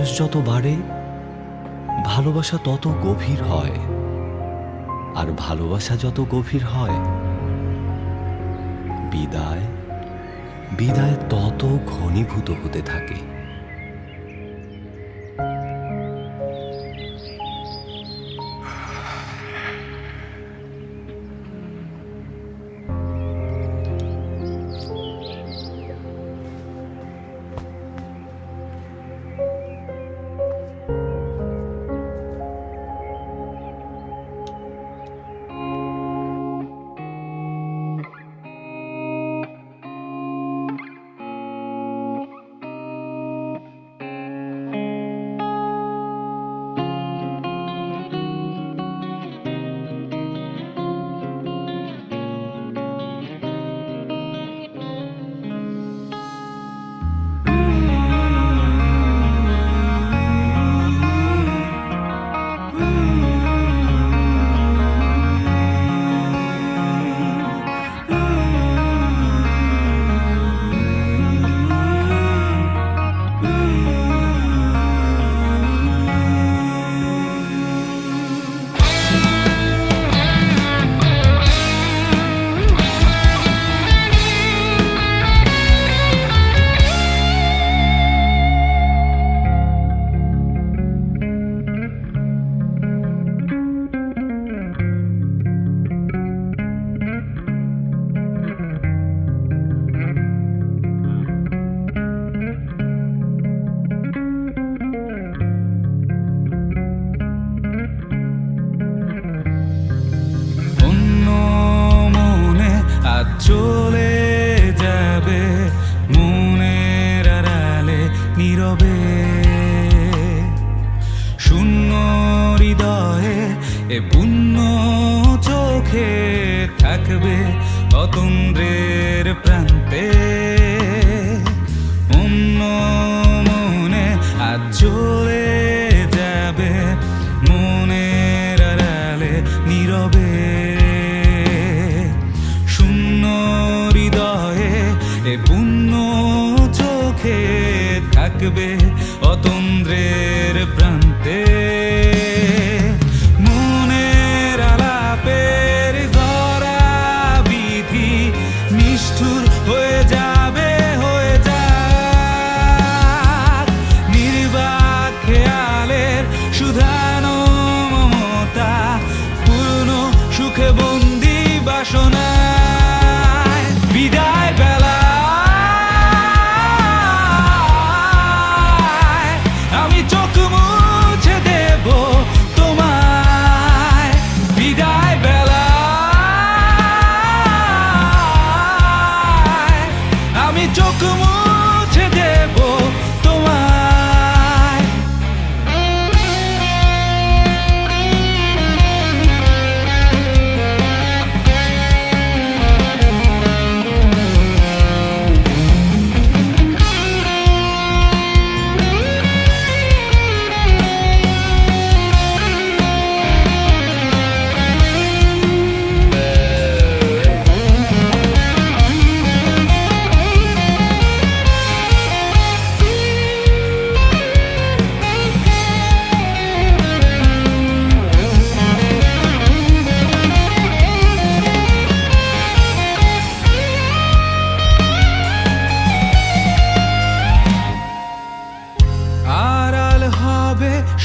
বয়স যত বাড়ে, ভালোবাসা তত গভীর হয়। আর ভালোবাসা যত গভীর হয়, বিদায় বিদায় তত ঘনীভূত হতে থাকে। Madrid.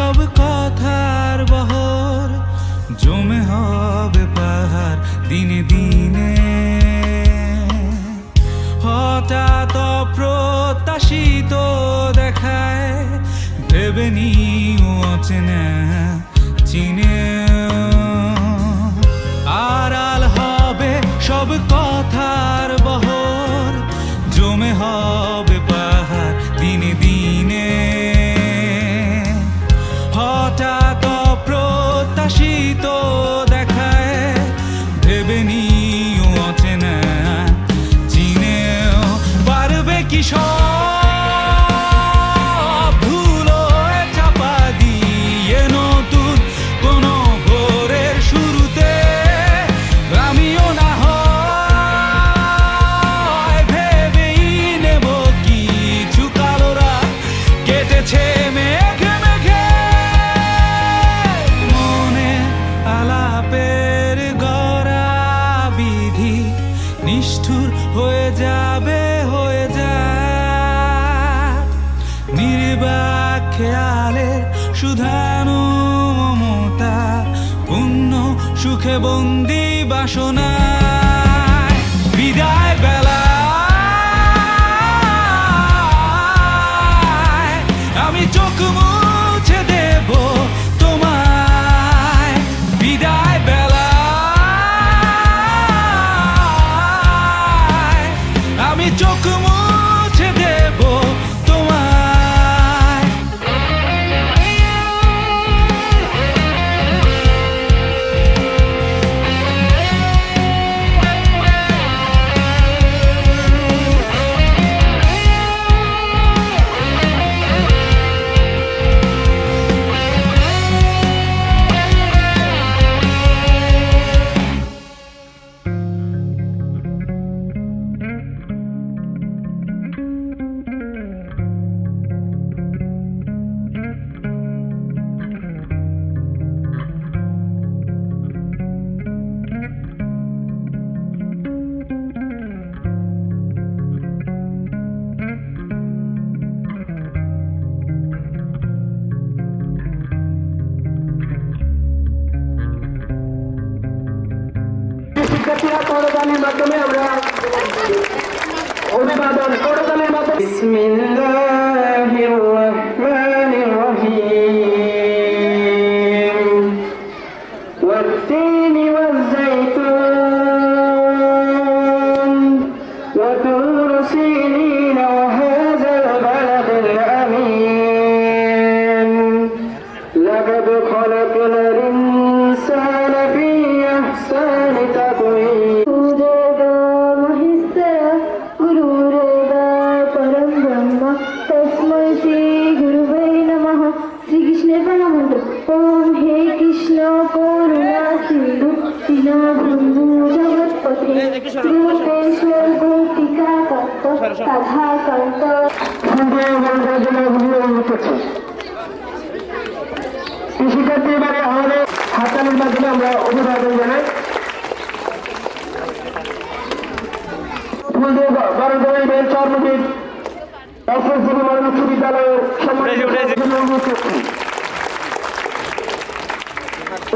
সব কথার বহর, জমে হবে পাহাড় দিনে দিনে। হঠাৎ অপ্রত্যাশিত দেখায় দেবেনি ও অচেনা, চিনে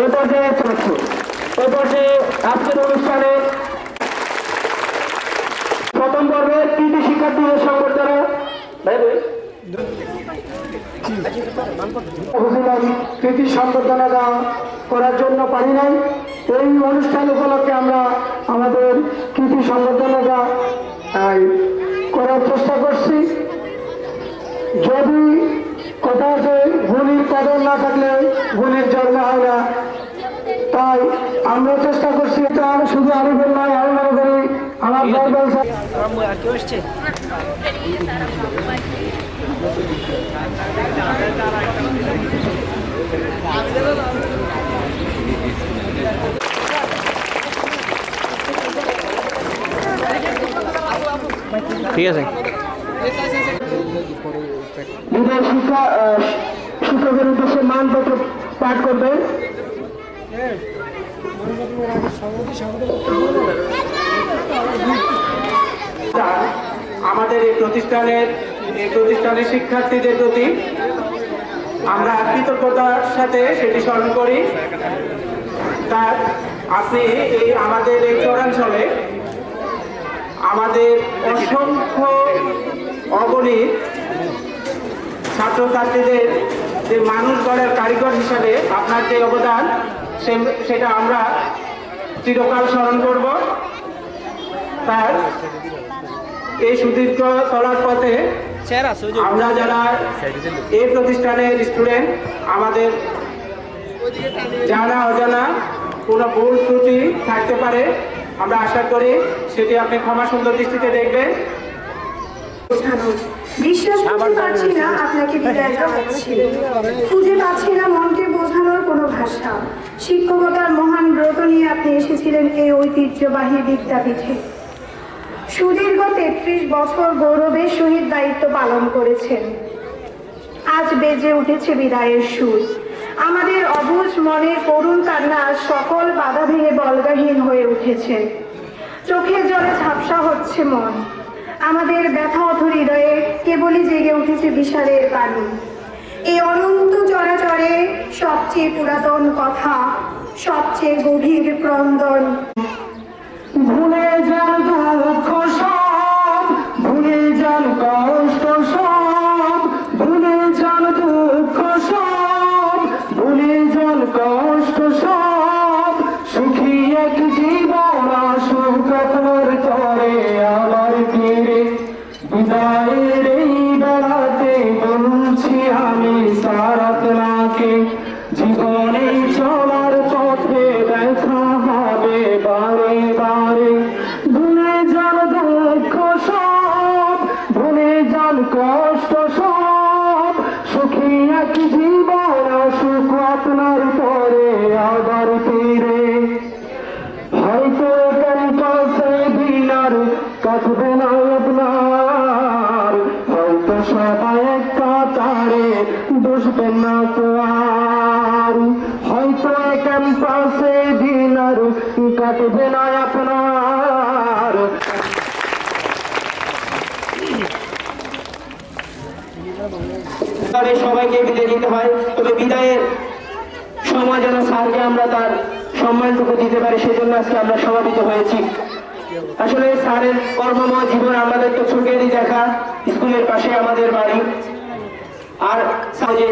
এ পর্যায়ে চলছে এ পর্যায়ে আজকের অনুষ্ঠানে প্রথম পর্বের কৃতি শিক্ষার্থীদের সংবর্ধনা। কৃতি সম্বর্ধনা দেওয়া করার জন্য পারি নাই। এই অনুষ্ঠান উপলক্ষে আমরা আমাদের কৃতি সম্বর্ধনা দেওয়া করার চেষ্টা করছি। যদি কথা আছে গুলির কদর না থাকলে গুলির জন্ম হয় না তাই আমরা চেষ্টা করছি এটা শুধু আরিফের নয় আমি মনে করি আমার আহ, শিক্ষকের উদ্দেশ্যে মানপত্র পাঠ করবে আমাদের এই প্রতিষ্ঠানের এই প্রতিষ্ঠানের শিক্ষার্থীদের প্রতি আমরা কৃতজ্ঞতার সাথে সেটি স্মরণ করি। তার আপনি এই আমাদের এই চরাঞ্চলে আমাদের অসংখ্য অগণিত ছাত্রছাত্রীদের যে মানুষ গড়ার কারিগর হিসাবে আপনার যে অবদান সেটা আমরা চিরকাল স্মরণ করব। তার এই সুদীর্ঘ চলার পথে আমরা যারা এই প্রতিষ্ঠানের স্টুডেন্ট, আমাদের জানা, অজানা কোনো ভুল ত্রুটি থাকতে পারে, আমরা আশা করি সেটি আপনি ক্ষমা সুন্দর দৃষ্টিতে দেখবেন। বিশ্বাস করতে পারছি না আপনাকে বিদায় জানাচ্ছি। খুঁজে পাচ্ছি না, মনকে কোনো ভাষা। শিক্ষকতার মহান ব্রত নিয়ে আপনি এসেছিলেন এই ঐতিহ্যবাহী বিদ্যাপীঠে। সুদীর্ঘ তেত্রিশ বছর গৌরবের সহিত দায়িত্ব পালন করেছেন। আজ বেজে উঠেছে বিদায়ের সুর। আমাদের অবুঝ মনের করুণ কান্না সকল বাধা ভেঙে বলগাহীন হয়ে উঠেছে। চোখের জলে ঝাপসা হচ্ছে মন। আমাদের ব্যথা অথ হৃদয়ে কেবলই জেগে উঠেছে বিশালের পানি এই অনন্ত চরাচরে সবচেয়ে পুরাতন কথা সবচেয়ে গভীর ক্রন্দন। ভুলে যান সবাইকে বিদায় দিতে হয়। তবে বিদায়ের সময় যেন স্যারকে আমরা তার সম্মানটুকু দিতে পারি, সেজন্য আজকে আমরা সমাবেত হয়েছি। আসলে স্যারের কর্মময় জীবন আমাদের তো ছুটেরই দেখা। স্কুলের পাশে আমাদের বাড়ি। আর যে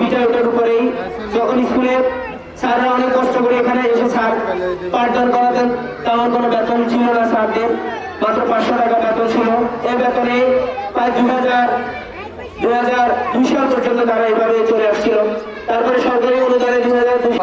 বিটা ওটার উপরেই। যখন স্কুলে স্যাররা অনেক কষ্ট করে এখানে এসে স্যার পাঠদান করাতেন, তেমন কোনো বেতন ছিল না স্যারদের। মাত্র পাঁচশো টাকা বেতন ছিল। এই বেতনে প্রায় দুই হাজার দুই হাজার দুই সাল পর্যন্ত তারা এইভাবে চলে আসছিল। তারপরে সরকারি অনুদানে দুই হাজার দুই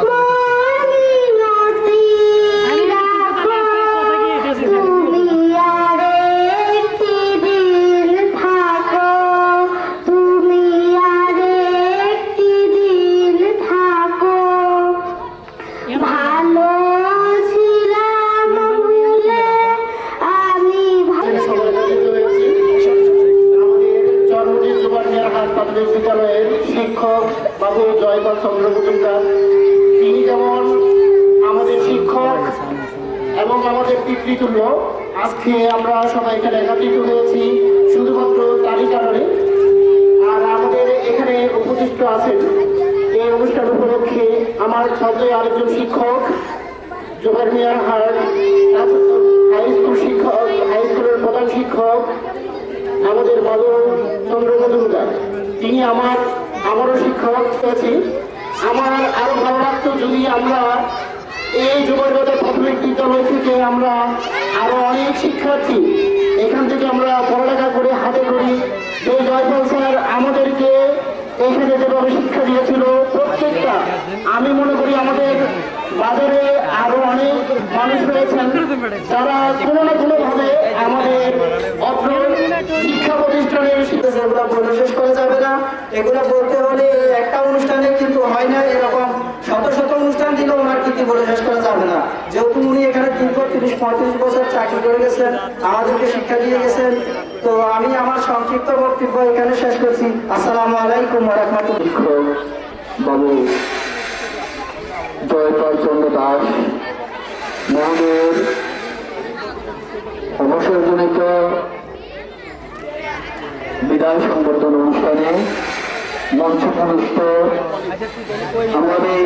পিতৃতুল্য আজকে আমরা সবাই এখানে একত্রিত হয়েছি, শুধুমাত্র তারই কারণে। আর আমাদের এখানে উপস্থিত আছেন এই অনুষ্ঠান উপলক্ষে আমার ছাত্রে আরেকজন শিক্ষক, জোবাইর মিয়ার হাট হাই স্কুল শিক্ষক, হাই স্কুলের প্রধান শিক্ষক, আমাদের বাদল চন্দ্র মজুমদার। তিনি আমার, আমারও শিক্ষক হয়েছি আমার আরও ভালো লাগতো যদি আমরা এই যুবকদের প্রাথমিক বিদ্যালয় থেকে আমরা আরও অনেক শিক্ষার্থী এখান থেকে আমরা পড়ালেখা করে হাতে করি যে জয়পাল স্যার আমাদেরকে এখানে যেভাবে শিক্ষা দিয়েছিল প্রত্যেকটা, আমি মনে করি আমাদের বাজারে আরও অনেক মানুষ রয়েছেন যারা কোনো না কোনো ভাবে আমাদের অত্র শিক্ষা প্রতিষ্ঠানের যেগুলো বলে করা যাবে না। এগুলো বলতে হলে একটা অনুষ্ঠানে কিন্তু হয় না, এরকম শত দিলেও ওনার কীর্তি বলে শেষ করা যাবে না। যেহেতু উনি এখানে দীর্ঘ তিরিশ, পঁয়ত্রিশ বছর চাকরি করে গেছেন, আমাদেরকে শিক্ষা দিয়ে গেছেন। তো আমি আমার সংক্ষিপ্ত বক্তব্য এখানে শেষ করছি। আসসালামু আলাইকুম বাবু জয়পাল চন্দ্র দাস মহোদয়ের অবসরজনিত বিদায় সংবর্ধনা অনুষ্ঠানে মঞ্চপুরস্ত আমাদের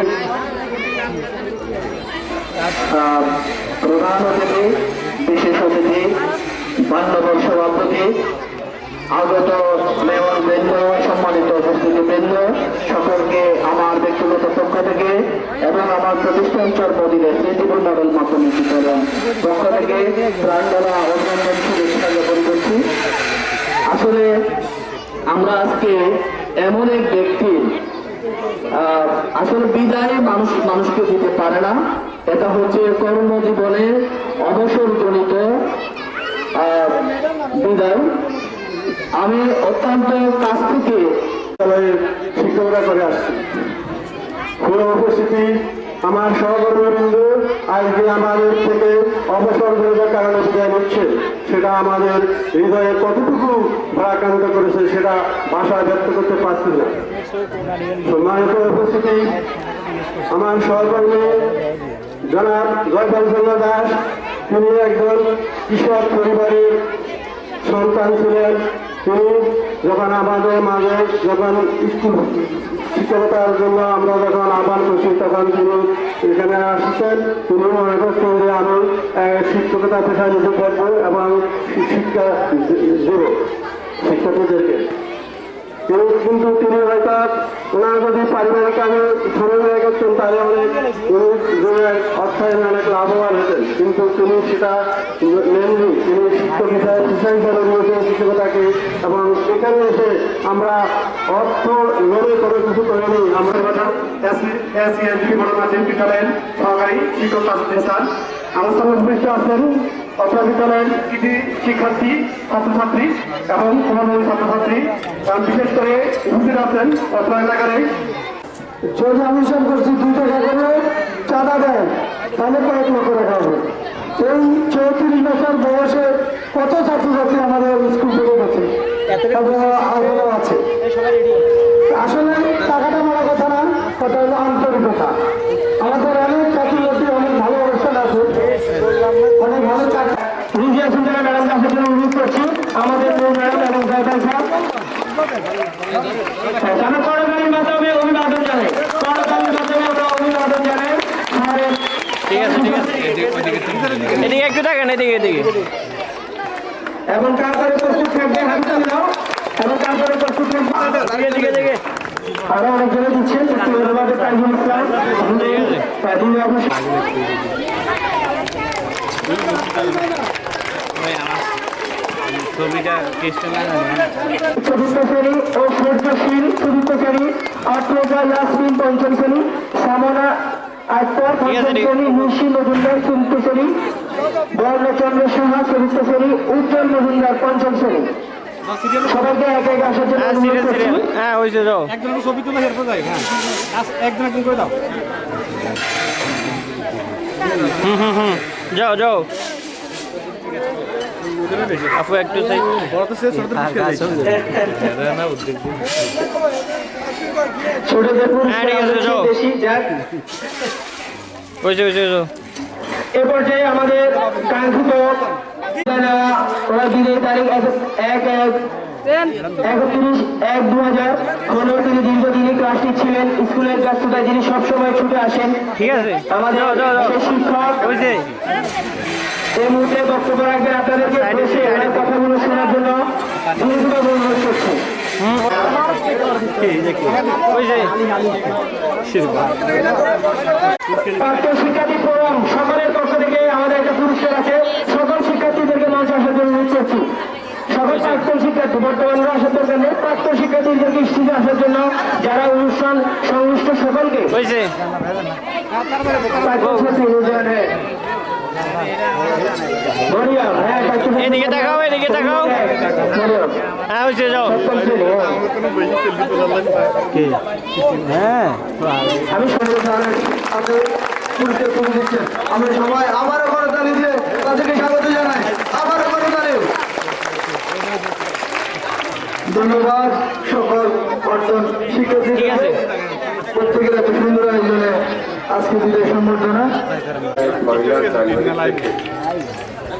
বিশেষ অতিথি মান্যবর সভাপতি আগত মেয়র সম্মানিত উপস্থিতি সকলকে আমার ব্যক্তিগত পক্ষ থেকে এবং আমার প্রতিষ্ঠান চর্মদিনের স্মৃতিপুর মডেল মাধ্যমিক বিদ্যালয় পক্ষ থেকে প্রাণডালা অভিনন্দন শুভেচ্ছা জ্ঞাপন করছি। আসলে আমরা আজকে এমন এক ব্যক্তি আহ, আসলে বিদায় মানুষ, মানুষকে দিতে পারে না। এটা হচ্ছে কর্মজীবনে অবসরজনিত জনিত বিদায়। আমি অত্যন্ত কাছ থেকে শিক্ষকরা করে আসছি। উপস্থিতি আমার সহকর্মীবৃন্দ, আজকে আমাদের থেকে অবসর গ্রহণের কারণে বিদায় নিচ্ছে সেটা আমাদের হৃদয়ে কতটুকু ভারাক্রান্ত করেছে, সেটা ভাষায় ব্যক্ত করতে পারছি না। সম্মানিত উপস্থিতি, আমার সহকর্মী জনাব জয়পাল চন্দ্র দাস, তিনি একজন কৃষক পরিবারের সন্তান ছিলেন। তিনি যখন আমাদের মাঝে যখন স্কুল শিক্ষকতার জন্য আমরা যখন আহ্বান করছি তখন তিনি এখানে আসছেন তিনি মনে করছেন যে আমি শিক্ষকতা পেশায় নিতে পারব এবং শিক্ষা দেব শিক্ষকদেরকে তিনি কিন্তু তিনি হয়তো ওনার যদি পারিবারিক আমি সমন্বয় করতেন তাহলে অনেক উনি অর্থায়নে অনেক লাভবান হতেন কিন্তু তিনি সেটা নেননি তিনি শিক্ষক হিসাবে হিসাবে হিসাবে নিয়েছেন শিক্ষকতাকে এবং এখানে এসে আমরা অর্থ লোনে কোনো কিছু করিনি। আমরা এসিএনজি বড় মাধ্যমিক বিদ্যালয়ের সহকারী শিক্ষক প্রতিষ্ঠান সঙ্গে উপস্থিত আছেন অত্র কৃতি শিক্ষার্থী, ছাত্রছাত্রী এবং সমাজের ছাত্রছাত্রী। বিশেষ করে উপস্থিত আছেন অত্র এলাকার যদি আমি করছি দুই টাকা করে চাঁদা দেয়। তাহলে কয়েক লক্ষ টাকা হবে। এই চৌত্রিশ বছর বয়সে কত ছাত্রছাত্রী আমাদের স্কুল থেকে গেছে? আছে? আসলে টাকাটা বড় কথা না, কথা হলো আন্তরিকতা আমাদের অনেক চাকরি বাকরি অনেক ভালো অবস্থান আছে অনেক ভালো চাকরি রিজিয়া সুন্দর ম্যাডাম কাছে জন্য অনুরোধ করছি আমাদের এই ম্যাডাম এবং সাহেব সাহেব কেন করণকালীন মাধ্যমে অভিবাদন জানাই করণকালীন মাধ্যমে আমরা অভিবাদন জানাই ঠিক আছে ঠিক আছে এদিকে একটু থাকেন এদিকে এদিকে। এবং তারপরে প্রস্তুত থাকবে হাবিজান নাও এবং তারপরে প্রস্তুত থাকবে এদিকে এদিকে আরও অনেকজনে দিচ্ছেন। ধন্যবাদ ইসলাম। ছবিটা কেসটা না চতুর্থ শ্রেণি ও সূর্যশীল চতুর্থ শ্রেণি আত্মজা ইয়াসমিন পঞ্চম শ্রেণি সামনা আক্তার পঞ্চম শ্রেণি নিশি মজুমদার চতুর্থ শ্রেণি বর্ণচন্দ্র সাহা চতুর্থ শ্রেণি উজ্জ্বল মজুমদার পঞ্চম শ্রেণি সবাইকে এক এক আসার জন্য হ্যাঁ হ্যাঁ হয়েছে যাও। একজনের ছবি তুলে হেরপর যাই হ্যাঁ। একজন একজন করে দাও। হুম হুম হুম। যাও যাও আপু একটু সাইড বড় তো শেষ ছোট ছোটদের হ্যাঁ, ঠিক আছে, যাও। বেশি যাক হয়েছে হয়েছে হয়েছে এ পর্যায়ে আমাদের কাঙ্ক্ষিত তারিখ এক- এক এক একত্রিশ এক দু হাজার। পনেরো তিনি দীর্ঘদিনই ক্লাসটি ছিলেন স্কুলের ব্যস্ততায় যিনি সবসময় ছুটে আসেন। ঠিক আছে। আমাদের শিক্ষক এই মুহূর্তে বক্তব্য রাখবেন আপনাদেরকে বসে ওনার কথাগুলো শোনার জন্য। অনুরোধ করছি। শিক্ষার্থী ফোরাম সকলের পক্ষ থেকে আমাদের একটা পুরস্কার আছে। সকল শিক্ষার্থীদেরকে মঞ্চ আসার জন্য অনুরোধ করছি। সকল প্রাক্তন শিক্ষার্থী বর্তমানে আসার দরকার নেই প্রাক্তন শিক্ষার্থীদেরকে স্টেজে আসার জন্য যারা অনুষ্ঠান সংশ্লিষ্ট সকলকে হ্যাঁ। হ্যাঁ, এদিকে এদিকে। হ্যাঁ হয়েছে যাও হ্যাঁ। আমি সঙ্গে দিচ্ছেন আমরা সবাই আবারও করে তাদেরকে স্বাগত জানাই আবারও করে তালি ধন্যবাদ। সকল অর্জন শিক্ষার্থী প্রত্যেকের এত সুন্দর আয়োজনে আজকে বিদায় সম্বর্ধনা।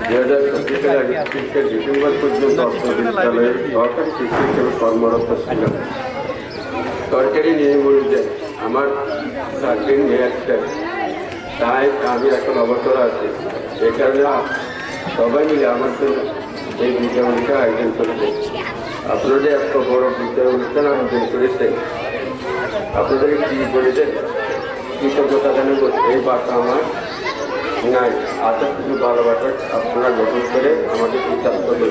দুই হাজার চব্বিশ সালে একত্রিশে ডিসেম্বর পর্যন্ত অর্থ বিদ্যালয়ে সহকারী শিক্ষক হিসেবে কর্মরত ছিলাম সরকারি নিয়ম অনুযায়ী আমার চাকরির মেয়াদ তাই আমি এখন অবসর আছি। এই কারণে সবাই মিলে আমার জন্য এই অনুষ্ঠান আয়োজন করেছে আপনাদের এত বড় বিদ্যা অনুষ্ঠান আয়োজন করেছেন আপনাদের কি বলেছেন কৃতজ্ঞতা জানাব, এই বার্তা আমার। নাই আশা কিছু ভালোবাসা আপনারা গঠন করে আমাদের কৃতার্থ করবে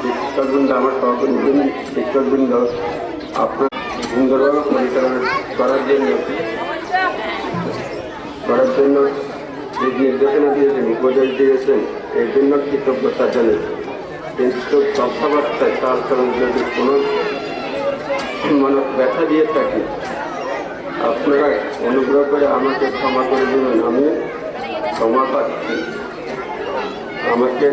শিক্ষকবৃন্দ আমার সহকর্মী শিক্ষকবৃন্দ আপনার সুন্দরভাবে পরিচালনা করার জন্য করার জন্য যে নির্দেশনা দিয়েছেন, উপদেশ দিয়েছেন, এই জন্য কৃতজ্ঞতা জানাই কিন্তু কথাবার্তায় তার কারণ যদি কোনো মানে ব্যথা দিয়ে থাকি, আপনারা অনুগ্রহ করে আমাকে ক্ষমা করে দেবেন, আমি ক্ষমা পাচ্ছি। আমাকে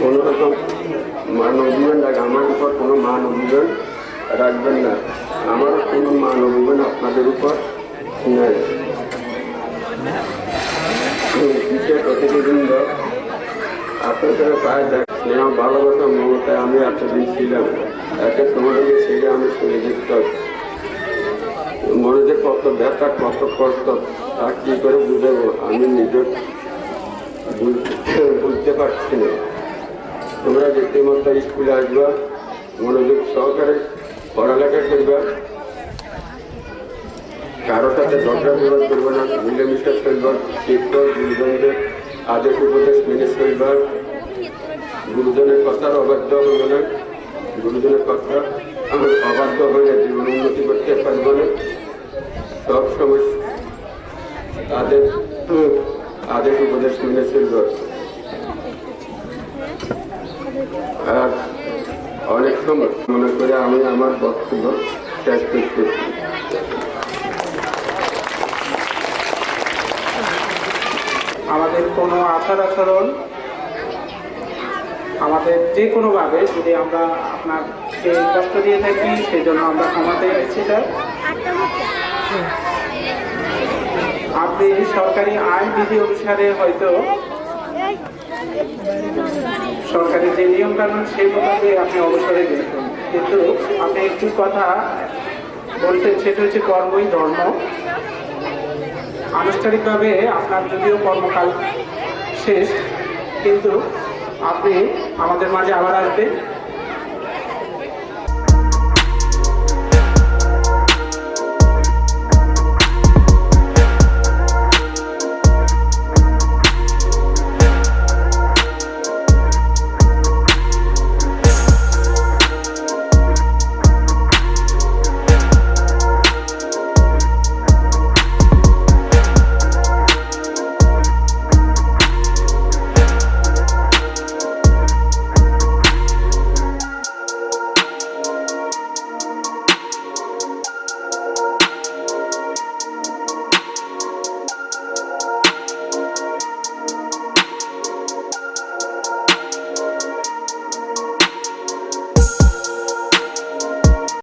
কোনো রকম মান অভিমান রাখ, আমার উপর কোনো মান অভিমান রাখবেন না। আমার কোনো মান অভিমান আপনাদের উপর নেই। প্রতিনিধিবৃন্দ আপনাদের পায়ে দেখ স্নেহ ভালোবাসা মমতায় আমি এতদিন ছিলাম একে তোমাদেরকে ছেড়ে আমি সুনিযুক্ত মনে যে কত ব্যথা কত কষ্ট তা কী করে বুঝাবো আমি নিজের বুঝতে পারছি না তোমরা রীতিমতো স্কুলে আসবা মনোযোগ সহকারে পড়ালেখা করবা কারও সাথে ঝগড়া বিরোধ করবে না। মিলেমিশে চলবা শিক্ষক গুরুজনদের আদেশ উপদেশ মেনে চলবা গুরুজনের কথার অবাধ্য হবে না। গুরুজনের কথা আমার অবাধ্য হয়ে জীবন উন্নতি করতে পারব না। সব সময় তাদের আদেশ উপদেশ মেনে চলবা আর অনেক সময় মনে করে আমি আমার বক্তব্য শেষ করতেছি আমাদের কোনো আচার আচরণ আমাদের যে কোনোভাবে যদি আমরা আপনাকে কষ্ট দিয়ে থাকি সেই জন্য আমরা ক্ষমাতে এসেছি, স্যার। আপনি সরকারি আইন বিধি অনুসারে হয়তো সরকারি যে নিয়ম কানুন, সেই মোতাবেক আপনি অবসরে গেছেন। কিন্তু আপনি একটি কথা বলছেন সেটা হচ্ছে কর্মই ধর্ম। আনুষ্ঠানিকভাবে আপনার যদিও কর্মকাল শেষ কিন্তু আপনি আমাদের মাঝে আবার আসবেন।